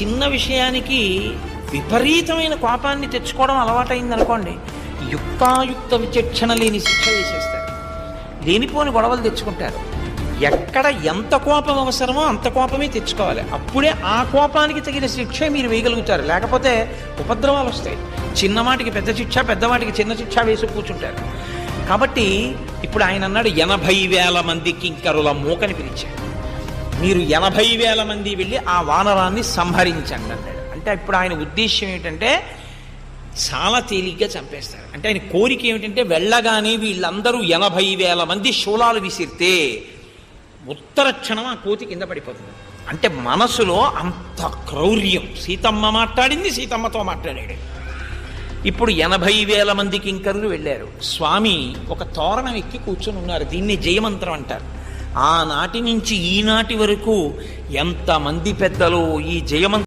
చిన్న విషయానికి విపరీతమైన కోపాన్ని తెచ్చుకోవడం అలవాటైంది అనుకోండి యుక్తాయుక్త విచక్షణ లేని శిక్ష వేసేస్తారు. లేనిపోని గొడవలు తెచ్చుకుంటారు. ఎక్కడ ఎంత కోపం అవసరమో అంత కోపమే తెచ్చుకోవాలి. అప్పుడే ఆ కోపానికి తగిన శిక్ష మీరు వేయగలుగుతారు. లేకపోతే ఉపద్రవాలు వస్తాయి. చిన్నవాటికి పెద్ద శిక్ష పెద్దవాటికి చిన్న శిక్ష వేసి కూర్చుంటారు. కాబట్టి ఇప్పుడు ఆయన అన్నాడు ఎనభై వేల మంది కింకరుల మూకని పిలిచాడు మీరు ఎనభై వేల మంది వెళ్ళి ఆ వానరాన్ని సంహరించండి అన్నాడు. అంటే ఇప్పుడు ఆయన ఉద్దేశ్యం ఏమిటంటే చాలా తేలిగ్గా చంపేస్తారు. అంటే ఆయన కోరిక ఏమిటంటే వెళ్ళగానే వీళ్ళందరూ ఎనభై వేల మంది శూలాలు విసిరితే ఉత్తర క్షణం ఆ కోతి కింద పడిపోతుంది. అంటే మనసులో అంత క్రౌర్యం. సీతమ్మ మాట్లాడింది సీతమ్మతో మాట్లాడాడు. ఇప్పుడు ఎనభై వేల మందికి ఇంకరులు వెళ్ళారు. స్వామి ఒక తోరణం ఎక్కి కూర్చొని ఉన్నారు. దీన్ని జయమంత్రం అంటారు. ఆనాటి నుంచి ఈనాటి వరకు ఎంతమంది పెద్దలు ఈ జయమంత